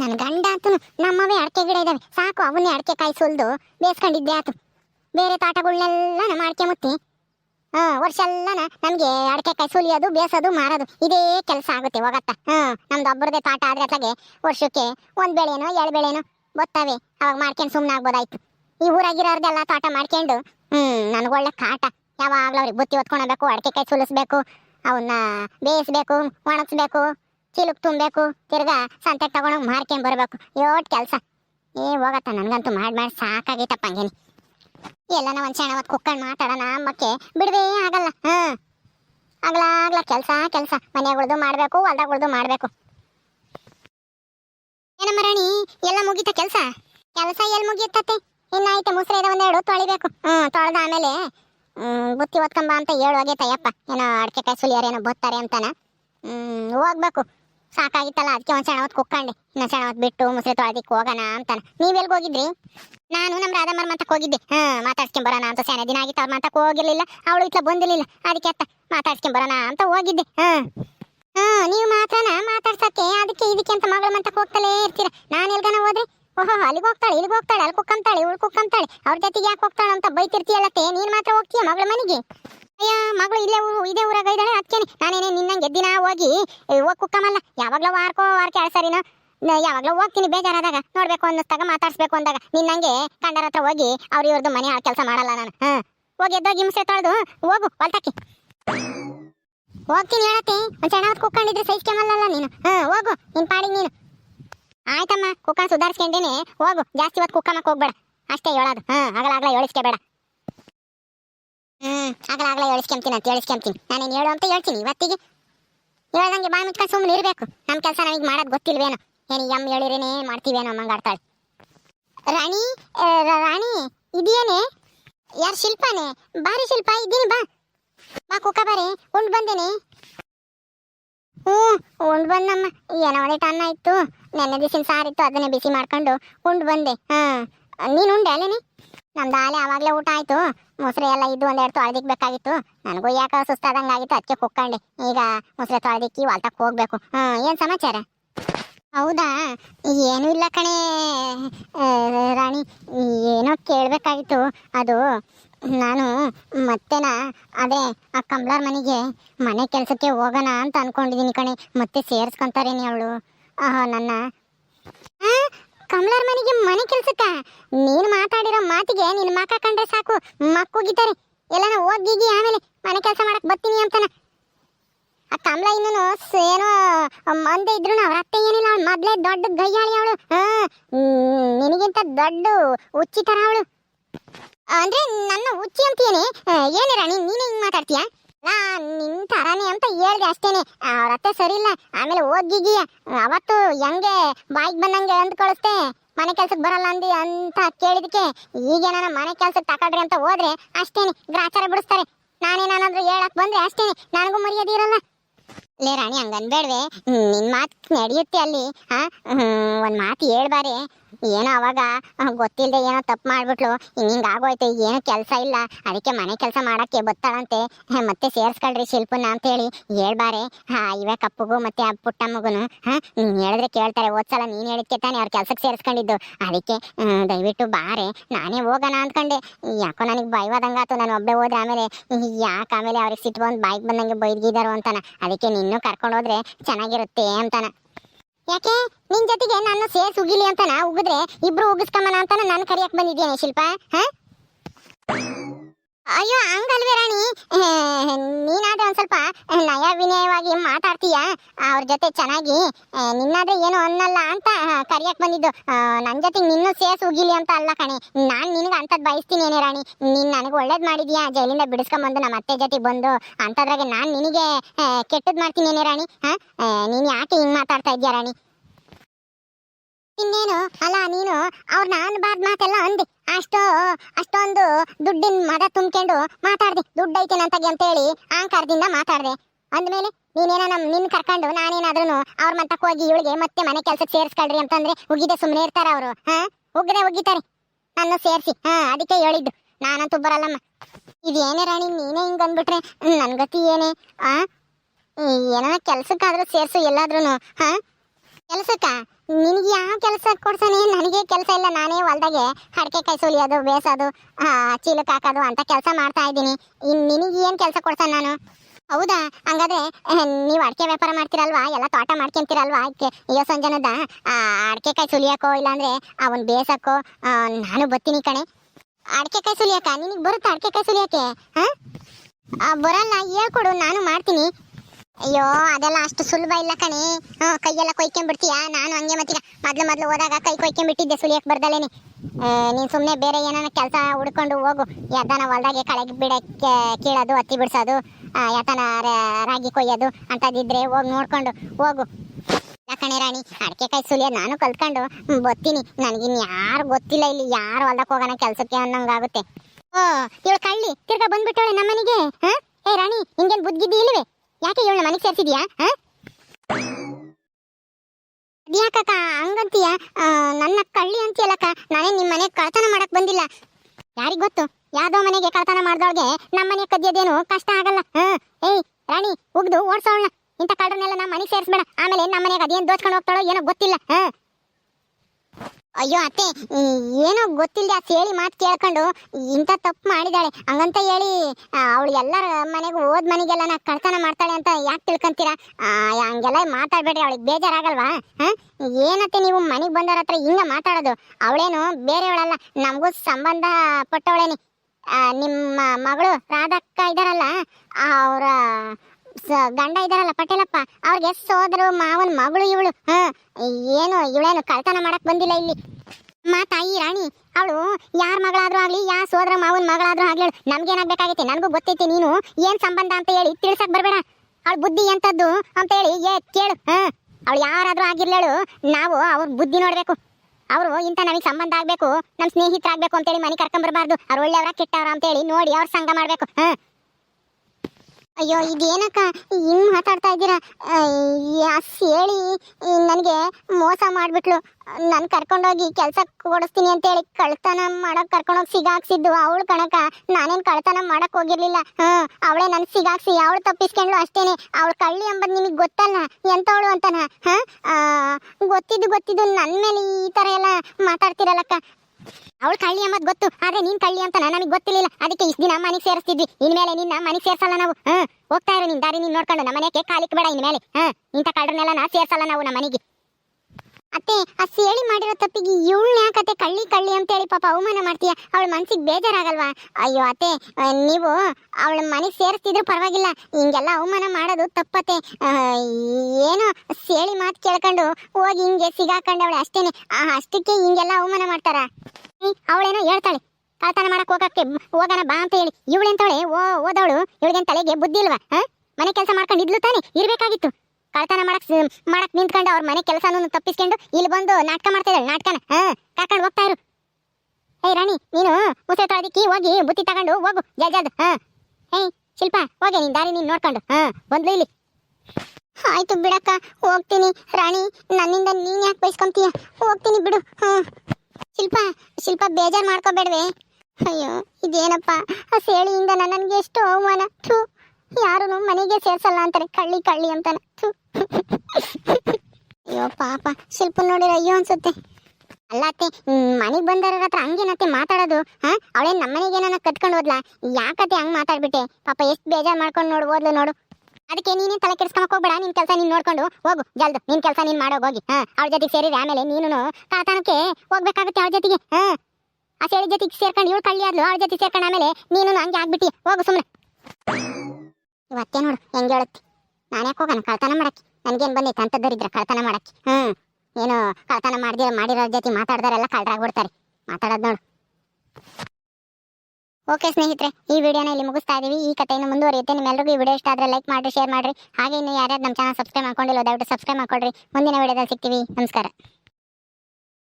ನನ್ನ ಗಂಡ ಅಂತೂ ನಮ್ಮವೇ ಅಡಕೆ ಗಿಡ ಇದಾವೆ. ಸಾಕು, ಅವನ್ನೇ ಅಡಕೆ ಕಾಯಿ ಸುಲ್ದು ಬೇಯಿಸ್ಕೊಂಡಿದ್ದೆ ಆತು. ಬೇರೆ ತೋಟಗಳನ್ನೆಲ್ಲ ನಮ್ಮ ಅಡಕೆ ಮುತ್ತಿ. ಹಾಂ ವರ್ಷ ಎಲ್ಲನ ನಮಗೆ ಅಡಕೆ ಕಾಯಿ ಸುಲಿಯೋದು, ಬೇಸೋದು, ಮಾರೋದು. ಇದೇ ಕೆಲಸ ಆಗುತ್ತೆ ಹೋಗತ್ತ ಹಾಂ, ನಮ್ದು ಒಬ್ಬರದೇ ತಾಟ ಆದ್ರೆ ಅತ್ಲಾಗೆ ವರ್ಷಕ್ಕೆ ಒಂದ್ ಬೆಳೆನೋ, ಎರಡು ಬೆಳೆನೋ ಗೊತ್ತಾವೆ ಅವಾಗ ಮಾಡ್ಕೊಂಡು ಸುಮ್ಮನೆ ಆಗ್ಬೋದಾಯ್ತು. ಈ ಊರಾಗಿರೋರ್ದೆಲ್ಲ ತಾಟ ಮಾಡ್ಕೊಂಡು ಹ್ಞೂ ನನಗೊಳ್ಳೆ ಕಾಟ. ಯಾವಾಗಲೂ ಅವ್ರಿಗೆ ಬುತ್ತಿ ಹೊತ್ಕೊಳ್ಬೇಕು ಅಡಕೆ ಕಾಯಿ ಸುಲಿಸ್ಬೇಕು, ಅವನ್ನ ಬೇಯಿಸ್ಬೇಕು, ಒಣಗಿಸ್ಬೇಕು. ಚೀಲಕ್ಕೆ ತುಂಬಬೇಕು, ತಿರ್ಗಾ ಸಂತೆ ತಗೊಂಡೋಗಿ ಮಾರ್ಕೊಂಡ್ ಬರಬೇಕು. ಯೋಟ್ ಕೆಲಸ. ಏ, ಹೋಗತ್ತ, ನನ್ಗಂತೂ ಮಾಡಿ ಮಾಡಿ ಸಾಕಾಗೈತಪ್ಪ ಹಂಗೇನಿ. ಎಲ್ಲನ ಒಂದ್ ಕ್ಷಣ ಅವತ್ತು ಕುಕ್ಕಂಡು ಮಾತಾಡೋಣ ಅಮ್ಮಕ್ಕೆ ಬಿಡ್ವೇ ಆಗಲ್ಲ. ಹಾ. ಆಗ್ಲಾಗ್ಲ ಆಗ್ಲ, ಕೆಲಸ ಕೆಲಸ. ಮನೆಗಳ್ದು ಮಾಡ್ಬೇಕು, ಹೊಲ್ದಾಗಳ್ದು ಮಾಡ್ಬೇಕು. ಏನಮ್ಮ ರಾಣಿ, ಎಲ್ಲ ಮುಗೀತ ಕೆಲಸ? ಕೆಲಸ ಎಲ್ಲಿ ಮುಗಿಯುತ್ತತ್ತೆ ಇನ್ನಾಯ್ತು ಮುಸ್ರೆ ಇದೆ ಒಂದೆರಡು, ತೊಳಿಬೇಕು. ಹ್ಮ್, ತೊಳೆದ ಆಮೇಲೆ ಬುತ್ತಿ ಒತ್ಕೊಂಬ ಅಂತ ಹೇಳುವಾಗೈತಯ್ಯಪ್ಪ ಏನೋ ಅಡಕೆ ಕಾಯಿ ಸುಲಿಯಾರ ಏನೋ ಬರ್ತಾರೆ ಅಂತಾನ ಹೋಗ್ಬೇಕು. ಸಾಕಾಗಿತ್ತಲ್ಲ, ಅದಕ್ಕೆ ಒಂದ್ ಸಣ್ಣ ಹೊತ್ತು ಕುಕ್ಕಂಡೆ ಸಣ್ಣ ಹೊತ್ತು ಬಿಟ್ಟು ಮುಸ್ರೆ ತೊಳೆದಿಕ್ಕೆ ಹೋಗೋಣ ನೀವು ನೀವೆಲ್ಗ್ ಹೋಗಿದ್ರಿ? ನಾನು ನಮ್ಮ ರಾಧಮ್ಮರ ಮತಕ್ಕೆ ಹೋಗಿದ್ದೆ. ಹಾ, ಮಾತಾಡ್ಸ್ಕೊಂಡ್ ಬರೋಣ ಅಂತ ಸಣ್ಣ ದಿನ ಆಗಿತ್ತು, ಅವ್ರ ಮತಕ್ಕೆ ಹೋಗಿರಲಿಲ್ಲ, ಅವಳು ಇತ್ಲ ಬಂದಿರಲಿಲ್ಲ, ಅದಕ್ಕೆ ಅತ್ತ ಮಾತಾಡ್ಸ್ಕೊಂಡ್ ಬರೋಣ ಅಂತ ಹೋಗಿದ್ದೆ. ಹಾ. ಹಾ, ನೀವು ಮಾತ್ರನ ಮಾತಾಡ್ಸಕ್ಕೆ, ಅದಕ್ಕೆ ಇದಕ್ಕೆ ಅಂತ ಮಗಳ ಮತಕ್ಕೆ ಹೋಗ್ತಲೇ ಇರ್ತೀರ. ನಾನು ಎಲ್ಗನ ಹೋದ್ರೆ, ಓಹೋ, ಅಲ್ಲಿಗೆ ಹೋಗ್ತಾಳೆ, ಇಲ್ಲಿಗೆ ಹೋಗ್ತಾಳೆ, ಅಲ್ಲಿ ಕುಕ್ಕಂತಾಳೆ, ಇವಳು ಕುಕ್ಕಂತಾಳೆ, ಅವ್ರ ಜೊತೆಗೆ ಯಾಕೆ ಹೋಗ್ತಾಳೆ ಅಂತ ಬೈತಿರ್ತೀಯಲ್ಲತ್ತೆ, ನೀನು ಮಾತ್ರ ಹೋಗ್ತೀಯ ಮಗಳ ಮನೆಗೆ? ಅಯ್ಯ ಮಗಳು ಇಲ್ಲೇ ಊರು ಇದೇ ಊರಾಗ ಇದ್ದಾಳೆ? ಅದಕ್ಕೇನೆ ನಾನೇನೇ ನಿನ್ನಂಗೆ ದಿನ ಹೋಗಿ ಹೋಗಿ ಕುಕ್ಕಮಲ್ಲ ಯಾವಾಗಲೂ ವಾರ್ಕೋ ವಾರಕ್ಕೆ ಎರಡು ಸರಿನೋ. ಯಾವಾಗಲೂ ಹೋಗ್ತೀನಿ ಬೇಜಾರಾದಾಗ. ನೋಡ್ಬೇಕು ಅನ್ನಿಸ್ದಾಗ ಮಾತಾಡ್ಸ್ಬೇಕು ಅಂದಾಗ. ನಿನ್ನಂಗೆ ಕಂಡರ ಹತ್ರ ಹೋಗಿ ಅವ್ರ ಇವ್ರದ್ದು ಮನೆ ಕೆಲಸ ಮಾಡಲ್ಲ ನಾನು. ಹಾ. ಹೋಗಿ ಎದ್ದೋಗಿ ಹಿಂಸೆ ತೊಳೆದು, ಹೋಗು, ಹೊಲ್ತಕ್ಕೆ. ಹೋಗ್ತೀನಿ ಹೇಳತ್ತಿ. ಒಂದು ಸಣ್ಣ ಹೊತ್ತು ಕುಕ್ಕಂಡಿದ್ರೆ ಸಹಿಸ್ಕೊಂಬಲ್ಲ ನೀನು. ಹಾ, ಹೋಗು ನಿನ್ನ ಪಾಡಿಗೆ ನೀನು. ಆಯ್ತಮ್ಮ ಕುಕ್ಕ ಸುಧಾರಿಸ್ಕೊಂಡೇನೆ. ಹೋಗು, ಜಾಸ್ತಿ ಹೊತ್ತು ಕುಕ್ಕಮಕ್ ಹೋಗ್ಬೇಡ. ಅಷ್ಟೇ ಹೇಳೋದು. ಹಾ ಆಗಲ ಆಗಲ ಹೇಳಿಸ್ಕೋಬೇಡ ಹ್ಮ್ ಆಗಲ ಆಗಲ ಹೇಳಿಸ್ಕೊಂತೀನಿ ಅಂತ ಹೇಳಿಸ್ಕೊಂತೀನಿ ನಾನೇನು ಹೇಳು ಅಂತ ಹೇಳ್ತೀನಿ, ಇವತ್ತಿಗೆ. ಹೇಳ್ದಂಗೆ ಬಾಯಿ ಮುಚ್ಕೊಂಡು ಸುಮ್ಮನೆ ಇರಬೇಕು. ನಮ್ಮ ಕೆಲಸ ನಮಗೆ ಮಾಡೋದು ಗೊತ್ತಿಲ್ವೇನೋ. ಏನು ಎಂ ಹೇಳಿರೇನೆ ಮಾಡ್ತೀವೇನೋ ಮಂಗಾಡ್ತಾಳೆ ರಾಣಿ ರಾಣಿ, ಇದೆಯೇನೆ? ಯಾರು ಶಿಲ್ಪನೇ? ಬಾರಿ ಶಿಲ್ಪ, ಇದ್ದೀನಿ, ಬಾ. ಬಾ, ಕುಕ್ಕ, ಬಾರಿ. ಉಂಡು ಬಂದೇನೆ. ಹ್ಞೂ ಉಂಡು ಬಂದಮ್ಮ. ಏನೋ ಒಳ್ಳೆ ಅನ್ನ ಇತ್ತು ನೆನ್ನೆ ದಿವಸಿನ ಸಾರಿತ್ತು, ಅದನ್ನೇ ಬಿಸಿ ಮಾಡ್ಕೊಂಡು ಉಂಡು ಬಂದೆ. ಹಾಂ, ನೀನು ಉಂಡೆ ಅಲ್ಲೇನಿ? ನಮ್ದು ಆಲೆ ಆವಾಗಲೇ ಊಟ ಆಯಿತು. ಮೊಸರೆ ಎಲ್ಲ ಇದ್ದು ಒಂದೆರಡು ತೊಳೆದಿಕ್ ಬೇಕಾಗಿತ್ತು. ನನಗೂ ಯಾಕೆ ಸುಸ್ತಾದಂಗೆ ಆಗಿತ್ತು ಅದಕ್ಕೆ ಕುಕ್ಕಂಡೆ. ಈಗ ಮೊಸರೆ ತೊಳೆದಿಕ್ಕಿ ಹೊಲ್ತಕ್ಕೆ ಹೋಗ್ಬೇಕು. ಹಾಂ, ಏನು ಸಮಾಚಾರ? ಹೌದಾ? ಏನೂ ಇಲ್ಲ ಕಣೆ. ರಾಣಿ, ಏನೋ ಕೇಳಬೇಕಾಗಿತ್ತು. ಅದು, ನಾನು ಮತ್ತೆನ? ಅದೇ, ಆ ಕಮಲಾರ್ ಮನೆಗೆ ಮನೆ ಕೆಲಸಕ್ಕೆ ಹೋಗೋಣ ಅಂತ ಅನ್ಕೊಂಡಿದ್ದೀನಿ ಕಣೆ. ಮತ್ತೆ ಸೇರಿಸ್ಕೊಂತಾರೇನಿ ಅವಳು. ನನ್ನ. ಕಮಲಾರ್ ಮನೆಗೆ ಮನೆ ಕೆಲ್ಸಕ್ಕ? ನೀನು ಮಾತಾಡಿರೋ ಮಾತಿಗೆ ನಿನ್ನ ಮಕ್ಕ ಕಂಡ್ರೆ ಸಾಕು. ಮಕ್ಕೋಗಿದ್ದಾರೆ. ಎಲ್ಲನ ಹೋಗಿಗಿ ಆಮೇಲೆ ಮನೆ ಕೆಲಸ ಮಾಡಕ್ ಬರ್ತೀನಿ ಅಂತಾನ. ಆ ಕಮಲ ಇನ್ನೂ ಏನೋ ಮಂದೆ ಇದ್ರು ಅವ್ರ ಅತ್ತೆ ಏನಿಲ್ಲ ಅವಳು. ಮೊದ್ಲೇ ದೊಡ್ಡ ಗೈಯಾಳಿ ಅವಳು. ನಿನಗಿಂತ ದೊಡ್ಡ ಹುಚ್ಚಿ ತರ ಅವಳು. ಅಂದ್ರೆ ನನ್ನ ಹುಚ್ಚಿ ಅಂತೀನಿ ಏನೇ ರಾಣಿ ನೀನೇ ಹಿಂಗ್ ಮಾತಾಡ್ತೀಯ? ನಾ ನಿನ್ ತರಾನೇ ಅಂತ ಹೇಳ್ದೆ ಅಷ್ಟೇನೆ. ಅವ್ರ ಅತ್ತೆ ಸರಿ ಇಲ್ಲ. ಆಮೇಲೆ ಓದ್ಗಿಗಿ ಅವತ್ತು ಹೆಂಗೆ ಬಾಯಿಗೆ ಬಂದಂಗೆ ಅಂತ ಕಳಿಸ್ತೆ ಮನೆ ಕೆಲ್ಸಕ್ಕೆ ಬರಲ್ಲ ಅಂದಿ ಅಂತ ಕೇಳಿದಕ್ಕೆ ಈಗ ಏನಾನ ಮನೆ ಕೆಲ್ಸಕ್ಕೆ ತಕೊಳ್ರಿ ಅಂತ ಹೋದ್ರೆ ಅಷ್ಟೇನೆ. ಗ್ರಾಚಾರ ಬಿಡಿಸ್ತಾರೆ. ನಾನೇನಾದ್ರೂ ಹೇಳಕ್ ಬಂದ್ರೆ ಅಷ್ಟೇನೆ. ನನಗೂ ಮರ್ಯಾದೆ ಇರಲ್ಲ. ಲೇ ರಾಣಿ, ಹಂಗನ್ಬೇಡ್ವೆ. ನಿನ್ ಮಾತು ನಡೆಯುತ್ತೆ ಅಲ್ಲಿ. ಹಾ ಒಂದ್ ಮಾತು ಹೇಳ್ಬಾರೆ. ಏನೋ ಅವಾಗ ಗೊತ್ತಿಲ್ಲದೆ ಏನೋ ತಪ್ಪು ಮಾಡ್ಬಿಟ್ಲು ಹಿಂಗೆ ಆಗೋಯ್ತು, ಏನು ಕೆಲಸ ಇಲ್ಲ, ಅದಕ್ಕೆ ಮನೆ ಕೆಲಸ ಮಾಡಕ್ಕೆ ಬತ್ತಾಳಂತೆ. ಮತ್ತೆ ಸೇರಿಸ್ಕೊಳ್ರಿ ಶಿಲ್ಪನ ಅಂತ ಹೇಳಿ ಹೇಳ್ಬಾರೆ. ಹಾ, ಇವೇ ಕಪ್ಪುಗೂ ಮತ್ತೆ ಆ ಪುಟ್ಟ ಮಗುನು. ಹಾ, ನೀನು ಹೇಳಿದ್ರೆ ಕೇಳ್ತಾರೆ ಓದ್ಸಲ ನೀನು ಹೇಳಿದ್ಕೆ ತಾನೇ ಅವ್ರ ಕೆಲಸಕ್ಕೆ ಸೇರಿಸ್ಕೊಂಡಿದ್ದು. ಅದಕ್ಕೆ ದಯವಿಟ್ಟು ಬಾರೆ. ನಾನೇ ಹೋಗೋಣ ಅಂದ್ಕೊಂಡೆ ಯಾಕೋ ನನಗೆ ಭಯವಾದಂಗಾತು ನಾನು ಒಬ್ಬೇ ಹೋದ್ರೆ ಆಮೇಲೆ, ಯಾಕೆ ಆಮೇಲೆ ಅವ್ರಿಗೆ ಸಿಟ್ಟು ಬಂದು ಬೈಕ್ ಬಂದಂಗೆ ಬೈದ್ಗಿದಾರು ಅಂತಾನೆ. ಅದಕ್ಕೆ ನಿನ್ನೂ ಕರ್ಕೊಂಡು ಹೋದ್ರೆ ಚೆನ್ನಾಗಿರುತ್ತೆ ಅಂತಾನ. ಯಾಕೆ? ನಿನ್ ಜೊತೆಗೆ ನಾನು ಸೇರ್ಸ್ ಉಗಿಲಿ ನಾ ಉಗಿದ್ರೆ ಇಬ್ರು ಉಗಿಸ್ಕೊಂಬನ ಅಂತ ನಾನು ಕರಿಯಕ್ ಬಂದಿದ್ದೇನೆ ಶಿಲ್ಪ, ಹ? ಅಯ್ಯೋ, ಹಂಗಲ್ವೇ ರಾಣಿ. ನೀನಾದ್ರೆ ಒಂದ್ ಸ್ವಲ್ಪ ನಯ ವಿನಯವಾಗಿ ಮಾತಾಡ್ತೀಯ? ಅವ್ರ ಜೊತೆ ಚೆನ್ನಾಗಿ ನಿನ್ನಾದ್ರೆ ಏನು ಅನ್ನಲ್ಲ ಅಂತ ಕರಿಯಕ್ ಬಂದಿದ್ದು. ನನ್ ಜೊತೆ ನಿನ್ನ ಸೇರ್ಸ್ ಉಗಿಲಿ ಅಂತ ಅಲ್ಲ ಕಣೆ. ನಾನ್ ನಿನಗೆ ಬಯಸ್ತೀನಿ ಏನೇ ರಾಣಿ. ನೀನ್ ನನಗೆ ಒಳ್ಳೇದ್ ಮಾಡಿದ್ಯಾ? ಜೈಲಿಂದ ಬಿಡಿಸ್ಕೊಂಬಂದು ನಮ್ಮ ಅತ್ತೆ ಜೊತೆ ಬಂದು, ಅಂತದ್ರಾಗೆ ನಾನ್ ನಿನಗೆ ಮಾಡ್ತೀನಿ ಏನೇ ರಾಣಿ ಹ, ನೀನ್ ಯಾಕೆ ಇದ್ಯಾ ರಾಣಿ? ಇನ್ನೇನು? ಅಲ್ಲ, ನೀನು ಅವ್ರ ನಾನು ಬಾದ್ ಮಾತೆಲ್ಲ ಅಂದೆ. ಅಷ್ಟೋ, ಅಷ್ಟೊಂದು ದುಡ್ಡಿನ ಮದ ತುಂಬ್ಕೊಂಡು ಮಾತಾಡ್ದೆ. ದುಡ್ಡು ಐತೇನಂತಗೆ ಅಂತೇಳಿ ಅಹಂಕಾರದಿಂದ ಮಾತಾಡ್ದೆ. ಅಂದ್ಮೇಲೆ ನೀನೇನ ನಮ್ ನಿನ್ ಕರ್ಕೊಂಡು ನಾನೇನಾದ್ರೂ ಅವ್ರ ಮತ್ತಕ್ಕೆ ಹೋಗಿ ಇವಳಿಗೆ ಮತ್ತೆ ಮನೆ ಕೆಲ್ಸಕ್ಕೆ ಸೇರಿಸ್ಕೊಳ್ರಿ ಅಂತಂದ್ರೆ ಉಗಿದೆ ಸುಮ್ಮನೆ ಇರ್ತಾರ ಅವರು. ಹಾ? ಉಗ್ಗದೆ ಉಗಿತಾರೆ. ನನ್ನ ಸೇರಿಸಿ. ಹಾ, ಅದಕ್ಕೆ ಹೇಳಿದ್ದು. ನಾನಂತೂ ಬರಲ್ಲಮ್ಮ. ಇದೇನೇ ರಾಣಿ, ನೀನೇ ಹಿಂಗ್ ಅಂದ್ಬಿಟ್ರೆ ನನ್ನ ಗತಿ ಏನೇ? ಆ? ಏನಾರ ಕೆಲ್ಸಕ್ಕಾದ್ರೂ ಸೇರ್ಸು ಎಲ್ಲಾದ್ರೂ ಹಾ? ಕೆಲ್ಸಕ್ಕ? ನಿನಗೆ ಯಾವ ಕೆಲಸ ಕೊಡ್ತಾನೆ ನನಗೆ ಕೆಲಸ ಇಲ್ಲ, ನಾನೇ ಹೊಲ್ದಾಗೆ ಅಡಿಕೆ ಕೈ ಸುಲಿಯೋದು, ಬೇಸೋದು ಚೀಲಕ್ಕೆ ಹಾಕೋದು ಅಂತ ಕೆಲಸ ಮಾಡ್ತಾ ಇದ್ದೀನಿ. ಇನ್ ನಿನಗೆ ಏನು ಕೆಲಸ ಕೊಡ್ತಾನೆ ನಾನು? ಹೌದಾ? ಹಂಗಾದ್ರೆ ನೀವು ಅಡಿಕೆ ವ್ಯಾಪಾರ ಮಾಡ್ತೀರಲ್ವಾ? ಎಲ್ಲ ತೋಟ ಮಾಡ್ಕೊಂತೀರಲ್ವಾ? ಯೋಸಂಜನದ ಅಡಿಕೆ ಕೈ ಸುಲಿಯೋಕೋ ಇಲ್ಲಾಂದ್ರೆ ಅವನ್ ಬೇಸಕ್ಕೋ ನಾನು ಬರ್ತೀನಿ ಕಣೆ. ಅಡಿಕೆ ಕೈ ಸುಲಿಯಕ್ಕ? ನಿನಗೆ ಬರುತ್ತಾ ಅಡಿಕೆ ಕೈ ಸುಲಿಯೋಕೆ ಹಾಂ? ಬರಲ್ಲ, ಹೇಳ್ಕೊಡು, ನಾನು ಮಾಡ್ತೀನಿ. ಅಯ್ಯೋ, ಅದೆಲ್ಲ ಅಷ್ಟು ಸುಲಭ ಇಲ್ಲ ಕಣಿ. ಕೈಯೆಲ್ಲ ಕೊಯ್ಕೊಂಡ್ಬಿಡ್ತೀಯಾ? ನಾನು ಹಂಗೆ ಮತ್ತೀಗ ಮೊದ್ಲು ಮೊದ್ಲು ಹೋದಾಗ ಕೈ ಕೊಯ್ಕೊಂಡ್ಬಿಟ್ಟಿದ್ದೆ ಸುಲಿಯಕ್ಕೆ ಬರ್ದಲೇನೆ ನೀನ್ ಸುಮ್ಮನೆ ಬೇರೆ ಏನಾನ ಕೆಲಸ ಹುಡ್ಕೊಂಡು ಹೋಗು. ಯಾತನ ಹೊಲ್ದಾಗೆ ಕಳೆಗೆ ಬಿಡಕ್ಕೆ ಕೀಳೋದು ಹತ್ತಿ ಬಿಡ್ಸೋದು ಯಾತನ ರಾಗಿ ಕೊಯ್ಯೋದು ಅಂತದಿದ್ರೆ ಹೋಗಿ ನೋಡ್ಕೊಂಡು ಹೋಗು. ಕಣೆ ರಾಣಿ, ಅಡಿಕೆ ಕೈ ಸುಲಿಯೋದು ನಾನು ಕಲ್ತ್ಕೊಂಡು ಬತ್ತೀನಿ. ನನಗಿನ್ ಯಾರು ಗೊತ್ತಿಲ್ಲ ಇಲ್ಲಿ ಯಾರು ಹೊಲ್ದಕ್ಕೆ ಹೋಗೋಣ ಕೆಲಸಕ್ಕೆ ಅನ್ನಂಗಾಗುತ್ತೆ. ಓ, ಇವಳು ಕಳ್ಳಿ, ತಿರ್ಗಾ ಬಂದ್ಬಿಟ್ಟವಳೆ ನಮ್ಮನಿಗೆ? ಹಾ ಏ, ರಾಣಿ, ಹಿಂಗೇನ್ ಬುದ್ಧಿದ್ದಿ ಇಲ್ವೇ? ಯಾಕೆ ಇವಳನ್ನ ಮನೆಗೆ ಸೇರಿಸಿದ್ಯಾ ಅದ್ಯಾಕಕ್ಕ ಹಂಗಂತೀಯ? ನನ್ನ ಕಳ್ಳಿ ಅಂತೀಯಲ್ಲಕ್ಕ ನಾನೇ ನಿಮ್ಮ ಮನೆಗೆ ಕಳ್ತನ ಮಾಡಕ್ ಬಂದಿಲ್ಲ. ಯಾರಿಗ್ ಗೊತ್ತು? ಯಾವ್ದೋ ಮನೆಗೆ ಕಳ್ತನ ಮಾಡ್ದವಳಿಗೆ ನಮ್ಮ ಮನೆ ಕದ್ಯೋದೇನು ಕಷ್ಟ ಆಗಲ್ಲ ಏಯ್, ರಾಣಿ, ಉಗ್ದು ಓಡ್ಸೋಣ ಇಂಥ ಕಳ್ಳರನ್ನೆಲ್ಲ ನಮ್ಮ ಮನೆಗೆ ಸೇರಿಸ್ಬೇಡ. ಆಮೇಲೆ ನಮ್ಮ ಮನೆಗೆ ಅದೇನು ದೋಚ್ಕೊಂಡು ಹೋಗ್ತಾಳೋ ಏನೋ ಗೊತ್ತಿಲ್ಲ, ಹಾ? ಅಯ್ಯೋ ಅತ್ತೆ, ಏನೋ ಗೊತ್ತಿಲ್ಲದೆ ಆ ಸೇಳಿ ಮಾತು ಕೇಳ್ಕೊಂಡು ಇಂಥ ತಪ್ಪು ಮಾಡಿದಾಳೆ ಹಂಗಂತ ಹೇಳಿ ಅವಳು ಎಲ್ಲರ ಮನೆಗೂ ಹೋದ್ ಮನೆಗೆಲ್ಲ ನಾ ಕಳ್ತನ ಮಾಡ್ತಾಳೆ ಅಂತ ಯಾಕೆ ತಿಳ್ಕೊಂತೀರಾ? ಹಂಗೆಲ್ಲ ಮಾತಾಡ್ಬೇಡ್ರಿ, ಅವಳಿಗೆ ಬೇಜಾರಾಗಲ್ವಾ? ಹಾಂ? ಏನತ್ತೆ ನೀವು ಮನೆಗೆ ಬಂದವ್ರ ಹತ್ರ ಹಿಂಗ ಮಾತಾಡೋದು? ಅವಳೇನು ಬೇರೆಯವಳಲ್ಲ, ನಮಗೂ ಸಂಬಂಧ ಪಟ್ಟವಳೇನಿ. ನಿಮ್ಮ ಮಗಳು ರಾಧಕ್ಕ ಇದ್ದಾರಲ್ಲ, ಅವರ ಗಂಡ ಇದಾರಲ್ಲ ಪಟೇಲಪ್ಪ, ಅವ್ರಿಗೆ ಸೋದರು, ಮಾವನ, ಮಗಳು ಇವಳು. ಹ, ಏನು, ಇವಳೇನು ಕಳ್ತನ ಮಾಡಕ್ ಬಂದಿಲ್ಲ ಇಲ್ಲಿ. ಮಾ ತಾಯಿ, ರಾಣಿ, ಅವಳು ಯಾರ ಮಗಳಾದ್ರೂ ಆಗ್ಲಿ, ಯಾ ಸೋದರ, ಮಾವನ ಮಗಳಾದ್ರೂ ಆಗ್ಲಿ ನಮ್ಗೇನಾಗ್ಬೇಕಾಗೈತೆ? ನನಗೂ ಗೊತ್ತೈತಿ, ನೀನು ಏನ್ ಸಂಬಂಧ ಅಂತ ಹೇಳಿ ತಿಳ್ಸಕ್ ಬರ್ಬೇಡ. ಅವಳ ಬುದ್ಧಿ ಎಂತದ್ದು ಅಂತ ಹೇಳಿ, ಏ, ಕೇಳು, ಹ. ಅವಳು ಯಾರಾದ್ರೂ ಆಗಿರ್ಲೇಳು, ನಾವು ಅವ್ರ ಬುದ್ಧಿ ನೋಡ್ಬೇಕು. ಅವರು ಇಂಥ ನಮಗೆ ಸಂಬಂಧ ಆಗ್ಬೇಕು ನಮ್ಮ ಸ್ನೇಹಿತರಾಗ್ಬೇಕು ಅಂತೇಳಿ ಮನೆ ಕರ್ಕೊಂಡ್ ಬರಬಾರ್ದು ಅವ್ರು ಒಳ್ಳೆಯವರ, ಕೆಟ್ಟವರ ಅಂತೇಳಿ ನೋಡಿ ಅವ್ರ ಸಂಘ ಮಾಡ್ಬೇಕು, ಹ. ಅಯ್ಯೋ, ಇದೇನಕ್ಕ? ಹಿಂಗ್ ಮಾತಾಡ್ತಾ ಇದ್ದೀರಾ? ಹೇಳಿ ನನಗೆ ಮೋಸ ಮಾಡ್ಬಿಟ್ಲು. ನಾನು ಕರ್ಕೊಂಡೋಗಿ ಕೆಲಸ ಕೊಡಿಸ್ತೀನಿ ಅಂತೇಳಿ ಕಳ್ತನ ಮಾಡಕ್ ಕರ್ಕೊಂಡೋಗಿ ಸಿಗಾಕ್ಸಿದ್ದು ಅವಳು ಕಣಕ ನಾನೇನ್ ಕಳ್ತನ ಮಾಡಕ್ ಹೋಗಿರ್ಲಿಲ್ಲ. ಹ್ಮ್, ಅವಳೇ ನನ್ ಸಿಗಾಕ್ಸಿ, ಅವಳು ತಪ್ಪಿಸ್ಕೊಂಡ್ಲು ಅಷ್ಟೇನೆ. ಅವಳು ಕಳ್ಳಿ ಅಂಬದ್ ನಿಮಗೆ ಗೊತ್ತಲ್ಲ? ಎಂತವಳು ಅಂತನ? ಹಾ? ಗೊತ್ತಿದ್ದು ಗೊತ್ತಿದ್ದು ನನ್ನ ಮೇಲೆ ಈ ತರ ಎಲ್ಲ ಮಾತಾಡ್ತಿರಲ್ಲಕ್ಕ? ಅವಳು ಕಳ್ಳಿ ಅಮ್ಮದ್ ಗೊತ್ತು, ಆದ್ರೆ ನೀನ್ ಕಳ್ಳಿ ಅಂತ ನನಗೆ ಗೊತ್ತಿರ್ಲಿಲ್ಲ. ಅದಕ್ಕೆ ಇಷ್ಟು ದಿನ ಮನೆಗೆ ಸೇರಿಸ್ತಿದ್ವಿ. ಇನ್ಮೇಲೆ ನಿನ್ನ ಮನೆಗೆ ಸೇರ್ಸಲ್ಲ ನಾವು. ಹೋಗ್ತಾ ಇರೋ ನಿನ್ ದಾರಿ ನೀನ್ ನೋಡ್ಕೊಂಡು ನಮ್ಮ ಮನೆಗೆ ಕಾಲಿಕ್ ಬೇಡ ಇನ್ಮೇಲೆ. ಹಾ ಇಂಥ ಕಳ್ಳರನ್ನೆಲ್ಲ ನಾ ಸೇರ್ಸಲ್ಲ ನಾವು ನಮ್ಮ ಮನೆಗೆ ಅತ್ತೆ ಆ ಸೇಳಿ ಮಾಡಿರೋ ತಪ್ಪಿಗೆ ಇವಳು ಯಾಕತ್ತೆ ಕಳ್ಳಿ ಕಳ್ಳಿ ಅಂತ ಹೇಳಿ ಪಾಪ ಅವಮಾನ ಮಾಡ್ತೀಯ? ಅವಳ ಮನ್ಸಿಗೆ ಬೇಜಾರಾಗಲ್ವಾ? ಅಯ್ಯೋ ಅತ್ತೆ ನೀವು ಅವಳ ಮನೆಗೆ ಸೇರಿಸ್ತಿದ್ರು ಪರವಾಗಿಲ್ಲ. ಹಿಂಗೆಲ್ಲ ಅವಮಾನ ಮಾಡೋದು ತಪ್ಪತ್ತೆ. ಏನೋ ಸೇಳಿ ಮಾತು ಕೇಳ್ಕೊಂಡು ಹೋಗಿ ಹಿಂಗೆ ಸಿಗಾಕೊಂಡವಳೆ ಅಷ್ಟೇನೆ. ಆ, ಅಷ್ಟಕ್ಕೆ ಹಿಂಗೆಲ್ಲ ಅವಮಾನ ಮಾಡ್ತಾರ? ಅವಳೇನೋ ಹೇಳ್ತಾಳೆ. ಕಳ್ತನ ಮಾಡಕ್ ಹೋಗಕ್ಕೆ ಹೋಗೋಣ ಬಾ ಅಂತ ಹೇಳಿ. ಇವಳೆಂತವಳೆ ಓ ಓದವಳು. ಇವಳಿಗೆ ತಲೆಗೆ ಬುದ್ಧಿ ಇಲ್ವಾ? ಮನೆ ಕೆಲಸ ಮಾಡ್ಕೊಂಡು ಇದ್ಲು ತಾನೆ? ಇರ್ಬೇಕಾಗಿತ್ತು. ಕಳ್ತನ ಮಾಡಕ್ ಮಾಡಕ್ ನಿಂತ್ಕೊಂಡು ಅವ್ರ ಮನೆ ಕೆಲಸನೂ ತಪ್ಪಿಸ್ಕೊಂಡು ಇಲ್ಲಿ ಬಂದು ನಾಟಕ ಮಾಡ್ತಾ ಇದ್ದಾಳೆ ನಾಟಕನ. ಹಾ, ಕರ್ಕೊಂಡು ಹೋಗ್ತಾ ಇರು. ಏಯ್, ರಾಣಿ, ನೀನು ಮುಸೆ ತೊಳೆದಿಕ್ಕಿ ಹೋಗಿ ಬುತ್ತಿ ತಗೊಂಡು ಹೋಗು ಜಲ್ಜಲ್ದು ಹಾ. ಏಯ್, ಶಿಲ್ಪ, ಹೋಗಿ, ನೀನು ದಾರಿ ನೀನ್ ನೋಡ್ಕೊಂಡು. ಹಾ, ಬಂದ್ಲು ಇಲ್ಲಿ. ಆಯ್ತು ಬಿಡಕ್ಕ, ಹೋಗ್ತೀನಿ. ರಾಣಿ, ನನ್ನಿಂದ ನೀನ್ ಯಾಕೆ ಬಯಸ್ಕೊಂತೀಯ ಹೋಗ್ತೀನಿ ಬಿಡು. ಹಾ. ಶಿಲ್ಪ ಶಿಲ್ಪ ಬೇಜಾರ್ ಮಾಡ್ಕೋಬೇಡ್ವೆ. ಅಯ್ಯೋ, ಇದೇನಪ್ಪ? ಆ ಸೇಳಿಯಿಂದ ನನಗೆ ಎಷ್ಟು ಅವಮಾನ. ಥೂ. ಯಾರು ಮನೆಗೆ ಸೇರ್ಸಲ್ಲ ಅಂತಾರೆ. ಕಳ್ಳಿ ಕಳ್ಳಿ ಅಂತಾನೆ. ಅಯ್ಯೋ, ಪಾಪ. ಶಿಲ್ಪ ನೋಡಿರ ಅಯ್ಯೋ ಅನ್ಸುತ್ತೆ. ಅಲ್ಲ ಮನೆಗೆ ಬಂದವ್ರ ಹತ್ರ ಹಂಗೇನತ್ತೆ ಮಾತಾಡೋದು? ಹಾ? ಅವಳೇನ್ ನಮ್ಮನೆಗೆ ಏನಾನ ಕತ್ಕೊಂಡು ಹೋದ್ಲಾ? ಯಾಕತ್ತೆ ಹಂಗ್ ಮಾತಾಡ್ಬಿಟ್ಟೆ? ಪಾಪ ಎಷ್ಟು ಬೇಜಾರ್ ಮಾಡ್ಕೊಂಡು ನೋಡು ನೋಡು. ಅದಕ್ಕೆ ನೀನೇ ತಲೆ ಕೆಡ್ಸ್ಕೊಂಡ್ ಹೋಗ್ಬೇಡ, ನಿನ್ ಕೆಲಸ ನೀನ್ ನೋಡ್ಕೊಂಡು. ಹೋಗು, ಜಲ್ದು, ನಿನ್ ಕೆಲಸ ನೀನ್ ಮಾಡೋಗಿ ಹೋಗಿ. ಹಾ, ಅವಳ ಜೊತೆಗೆ ಸೇರಿ ಆಮೇಲೆ ನೀನು ಕಾತಾನಕ್ಕೆ ಹೋಗ್ಬೇಕಾಗುತ್ತೆ ಅವ್ರ ಜೊತೆಗೆ. ಹಾ? ಆ ಸೇರಿ ಜೊತೆಗೆ ಸೇರ್ಕೊಂಡು, ಇವಳು ಕಳ್ಳಿ ಆದ್ಲು ಅವ್ರ ಜೊತೆ ಸೇರ್ಕೊಂಡು ಆಮೇಲೆ ನೀನು ಹಂಗೆ ಆಗ್ಬಿಟ್ಟಿ. ಹೋಗು ಸುಮ್ಮನೆ ಇವತ್ತೇ ನೋಡು, ಹೆಂಗೆ ಹೇಳುತ್ತೆ. ನಾನು ಯಾಕೆ ಹೋಗೋಣ ಕಳ್ತನ ಮಾಡಕ್ಕೆ. ನನಗೇನು ಬಂದೈತೆ ಅಂತದ್ದರಿದ್ರೆ ಕಳ್ತನ ಮಾಡಕ್ಕೆ. ಹ್ಮ್. ಏನು ಕಳ್ತನ ಮಾಡಿದ್ರೆ ಮಾಡಿರೋ ಜೊತೆ ಮಾತಾಡ್ದಾರೆಲ್ಲ ಕಳ್ರಾಗ್ಬಿಡ್ತಾರೆ ಮಾತಾಡೋದು ನೋಡು. ಓಕೆ ಸ್ನೇಹಿತರೆ, ಈ ವಿಡಿಯೋನ ಇಲ್ಲಿ ಮುಗಿಸ್ತಾ ಇದ್ದೀವಿ ಈ ಕಥೆಯನ್ನು ಮುಂದುವರಿಯುತ್ತೆ. ನಿಮ್ಮೆಲ್ಲರಿಗೂ ಈ ವಿಡಿಯೋ ಇಷ್ಟ ಆದ್ರೆ ಲೈಕ್ ಮಾಡಿ ಶೇರ್ ಮಾಡ್ರಿ. ಹಾಗೆ ಇನ್ನು ಯಾರ್ಯಾರು ನಮ್ಮ ಚಾನಲ್ ಸಬ್ಸ್ಕ್ರೈಬ್ ಮಾಡ್ಕೊಂಡಿಲ್ಲ, ದಯವಿಟ್ಟು ಸಬ್ಸ್ಕ್ರೈಬ್ ಮಾಡ್ಕೊಳ್ರಿ. ಮುಂದಿನ ವಿಡಿಯೋದಲ್ಲಿ ಸಿಗ್ತೀವಿ. ನಮಸ್ಕಾರ.